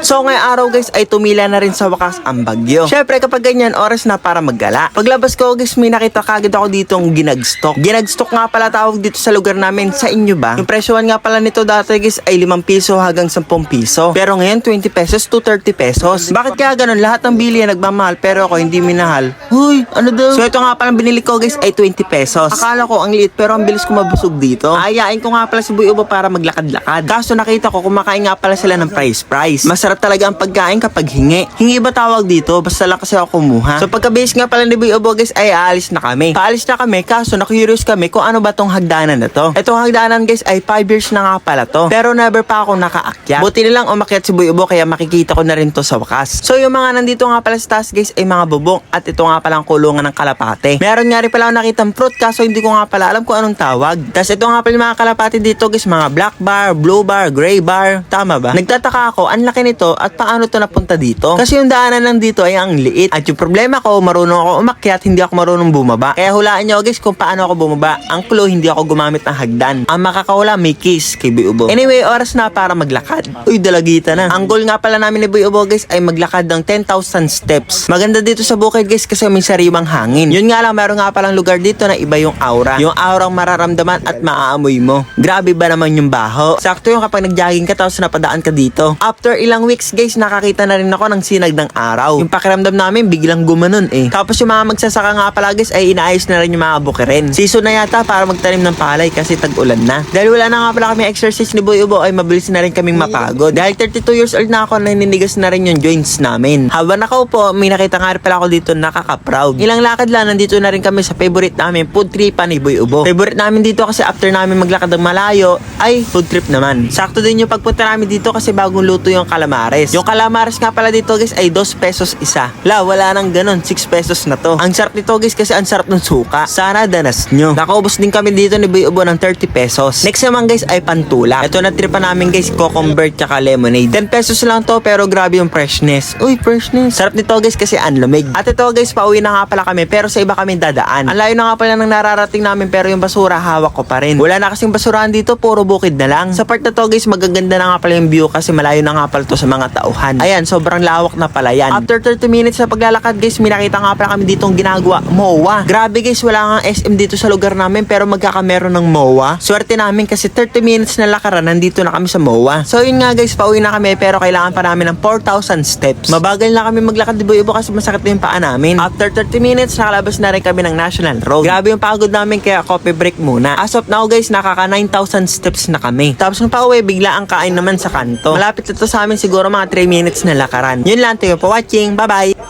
So ngayong araw guys ay tumila na rin sa wakas ang bagyo. Syempre kapag ganyan oras na para maggala. Paglabas ko guys may nakita kagad ako dito ang ginagstock. Ginagstock nga pala tawag dito sa lugar namin. Sa inyo ba? Yung presyohan nga pala nito dati guys ay 5 piso hanggang 10 piso. Pero ngayon 20 pesos to 30 pesos. Bakit kaya ganun? Lahat ng bili ay nagmamahal pero ako hindi minahal. Huy, ano daw? So ito nga pala binili ko guys ay 20 pesos. Akala ko ang liit pero ang bilis ko mabusog dito. Ayain ko nga pala si Boy Ubo para maglakad-lakad. Kaso nakita ko kumakain nga pala sila ng price price. Masarap talaga ang pagkain kapag hingi. Hingi ba tawag dito? Basta lang kasi ako kumuha. So pagka-base nga pala ni Boy Ubo guys ay aalis na kami. Paalis na kami kaso na-curious kami kung ano ba tong hagdanan na to. Itong hagdanan guys ay 5 years na nga pala to. Pero never pa ako nakaakyat. Buti na lang umakyat si Boy Ubo kaya makikita ko na rin to sa wakas. So yung mga nandito nga pala sa taas guys ay mga bubong at ito nga pala ang kulungan ng kalapate. Meron nga rin pala ako nakitang fruit kaso hindi ko nga pala alam kung anong tawag. Tapos ito nga pala mga kalapate dito guys mga black bar, blue bar, gray bar. Tama ba? Nagtataka ako ang laki nito at paano to napunta dito? Kasi yung daanan lang dito ay ang liit. At yung problema ko marunong ako umakyat hindi ako marunong bumaba. Kaya hulaan nyo guys kung paano ako bumaba. Ang clue hindi ako gumamit ng hagdan. Ang makakahula may kiss kay Boy Ubo. Anyway oras na para maglakad. Uy dalagita na. Ang goal nga pala namin ni Boy Ubo guys ay maglakad ng 10,000 steps. Maganda dito sa bukid guys kasi may sariwang hangin. Yun nga lang meron nga palang lugar dito na iba yung aura. Yung aurang mararamdaman at maaamoy mo. Grabe ba naman yung baho? Sakto yung kapag nag-jogging ka tapos napadaan ka dito. After ilang weeks guys nakakita na rin ako ng sinag ng araw. Yung pakiramdam namin biglang gumanon eh. Tapos yung mga magsasaka nga pala guys ay inaayos na rin yung mga bukirin. Season na yata para magtanim ng palay kasi tag-ulan na. Dahil wala na nga pala kami exercise ni Boy Ubo ay mabilis na rin kaming mapagod. Dahil 32 years old na ako naninigas na rin yung joints namin. Habang nakaupo, may nakita nga rin pala ako dito nakaka-proud. Ilang lakad lang, nandito na rin kami sa favorite namin, food tripan ni Boy Ubo. Favorite namin dito kasi after namin maglakad ng malayo, ay food trip naman. Sakto din yung pagpunta namin dito kasi bagong luto yung calamares. Yung calamares nga pala dito guys ay 2 pesos isa. La, wala nang ganun, 6 pesos na to. Ang sarap nito guys kasi ang sarap ng suka. Sana danas nyo. Nakaubos din kami dito ni Boy Ubo ng 30 pesos. Next naman guys ay pantula. Ito na tripa namin guys, cucumber tsaka lemonade. 10 pesos lang to pero grabe yung freshness. Uy, freshness. Sarap nito guys kasi anlamig. At ito guys, pauwi na nga pala kami pero sa iba kami dadaan. Ang layo na nga pala ng nararating namin pero yung basura hawak ko pa rin. Wala na kasing basurahan dito, puro bukid na lang. Sa part na to guys, magaganda na nga pala yung view kasi malayo na nga pala to sa mga tauhan. Ayan, sobrang lawak na pala yan. After 30 minutes sa paglalakad guys, may nakita nga pala kami ditong ginagawa, MOA. Grabe guys, wala nga SM dito sa lugar namin pero magkakameron ng MOA. Swerte namin kasi 30 minutes na lakaran, nandito na kami sa MOA. So yun nga guys, pauwi na kami pero kailangan pa namin ng 4,000 steps. Mabagal na kami maglakad di ibo kasi masakit na yung paa namin. After 30 minutes, nakalabas na rin kami ng National Road. Grabe yung pagod namin kaya coffee break muna. As of now guys, nakaka 9,000 steps na kami. Tapos nung pauwi, bigla ang kain naman sa kanto. Malapit na to sa amin siguro mga 3 minutes na lakaran. Yun lang, thank you for watching. Bye-bye!